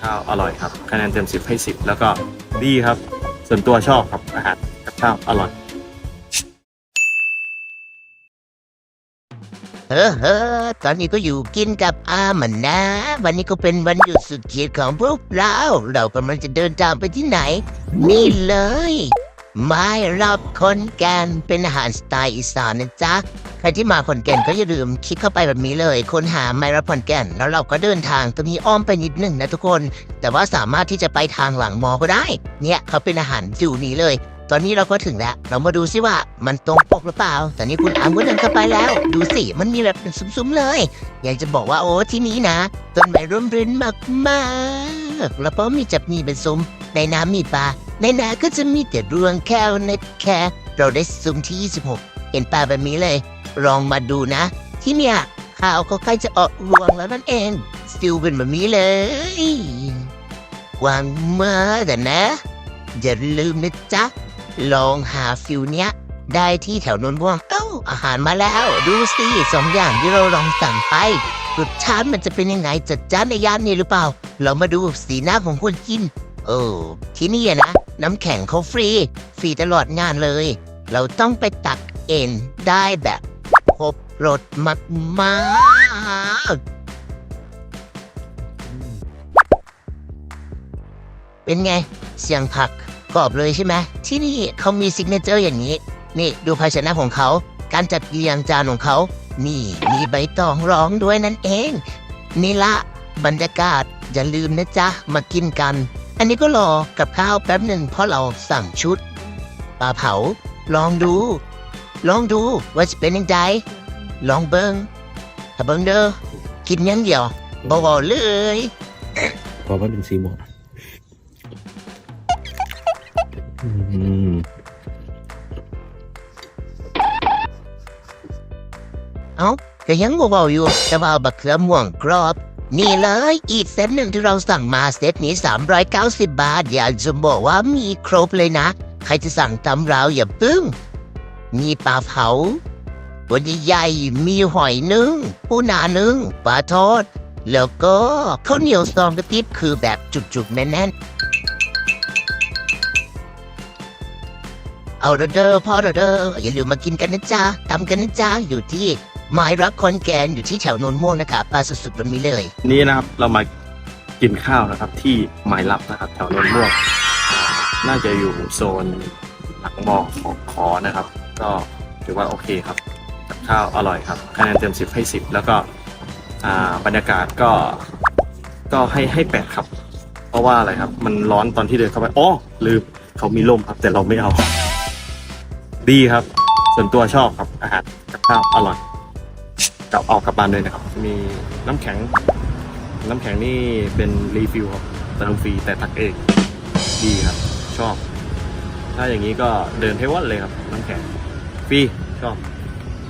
ข้าวอร่อยครับ คะแนนเต็มสิบให้สิบแล้วก็ดีครับ ส่วนตัวชอบครับอาหารกับข้าวอร่อยเออเออตอนนี้ก็อยู่กินกับอามันนะ วันนี้ก็เป็นวันหยุดสุดเกียรติของพวกเรา เรากำลังจะเดินทางไปที่ไหน นี่เลย ไม้รับคนแกนเป็นอาหารสไตล์อีสานนะจ๊ะ ใครที่มาขอนแก่นก็อย่าลืมคลิกเข้าไปแบบนี้เลยค้นหาไมรับขอนแก่น แล้วเราก็เดินทางตรงนี้อ้อมไปนิดหนึ่งนะทุกคน แต่ว่าสามารถที่จะไปทางหลังมอก็ได้ เนี่ยเขาเป็นอาหารอยู่นี้เลย ตอนนี้เราก็ถึงแล้ว เรามาดูซิว่ามันตรงปกหรือเปล่าตอนนี้คุณอามก็เดินเข้าไปแล้ว ดูสิมันมีแบบเป็นซุ้มๆเลย อยากจะบอกว่าโอ้ที่นี้นะต้นไม้ร่มรื่นมากๆแล้วก็มีจับมีเป็นซุ้มในน้ำมีปลาในนาก็จะมีแต่รวงแก้วในแค่เราได้ซุ้มที่ 26 เห็นปลาแบบนี้เลย ลองมาดูนะ ที่เนี่ยข้าวก็ใกล้จะออกรวงแล้วนั่นเอง สติลเป็นแบบนี้เลย หวังมาแต่นะ อย่าลืมนะจ๊ะ ลองหาฟิวเนี้ย ได้ที่แถวนนท์ม่วงเอ้าอาหารมาแล้ว ดูสิสองอย่างที่เราลองสั่งไปรสชาติมันจะเป็นยังไงจัดจ้านในย่านนี้หรือเปล่า เรามาดูสีหน้าของคนกินเออที่นี่นะ น้ำแข็งเขาฟรี ฟรีตลอดงานเลย เราต้องไปตักเองได้แบบ ครบรสมากๆเป็นไง เสียงผักกรอบเลยใช่ไหมที่นี่เขามีซิกเนเจอร์อย่างนี้ นี่ดูภาชนะของเขา การจัดเรียงจานของเขา นี่มีใบตองร้องด้วยนั่นเอง นี่ละบรรยากาศอย่าลืมนะจ๊ะ มากินกัน อันนี้ก็รอกับข้าวแป๊บหนึ่งเพราะเราสั่งชุดปลาเผา ลองดู ลองดูว่าจะเป็นยังไงลองเบิงถ้าเบิงเด้อกินอยังเดียวบอกเลยขอว่าเป็นสีหมดอืมเอ้าก็ยังเบาๆอยู่แต่ว่าบักเขือม่วงกรอบ นี่เลยอีกเซตหนึ่งที่เราสั่งมาเซตนี้ 390 บาท อยากจะบอกว่ามีครบเลยนะ ใครจะสั่งตำเราอย่าปึ้ง มีปลาเผาตัวใหญ่ๆมีหอยนึ่งปูนานึ่งปลาทอด แล้วก็ข้าวเหนียวซองกระติบคือแบบจุกๆแน่นๆเอาเด้อเด้อพ่อเด้อเด้ออย่าลืมมากินกันนะจ๊ะตำกันนะจ๊ะอยู่ที่ไม้รักคอนแกนอยู่ที่แถวโนนม่วงนะครับปลาสุดๆแบบนี้เลย นี่นะครับเรามากินข้าวนะครับที่หมายลับนะครับ แถวนนม่วง น่าจะอยู่โซนหลังมอของขอนะครับ ก็ถือว่าโอเคครับกับข้าวอร่อยครับคะแนนเต็มสิบให้สิบแล้วก็อ่าบรรยากาศก็ก็ให้ให้แปดครับ เพราะว่าอะไรครับ มันร้อนตอนที่เดินเข้าไปอ๋อลืมเขามีร่มครับ แต่เราไม่เอา ดีครับ ส่วนตัวชอบครับอาหารกับข้าวอร่อยกลับเอากลับบ้านด้วยนะครับ มีน้ำแข็ง น้ำแข็งนี่เป็นรีฟิลครับเติมฟรีแต่ตักเองดีครับ ชอบ ถ้าอย่างนี้ก็เดินเทวันเลยครับ น้ำแข็ง ฟรีชอบ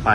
ไป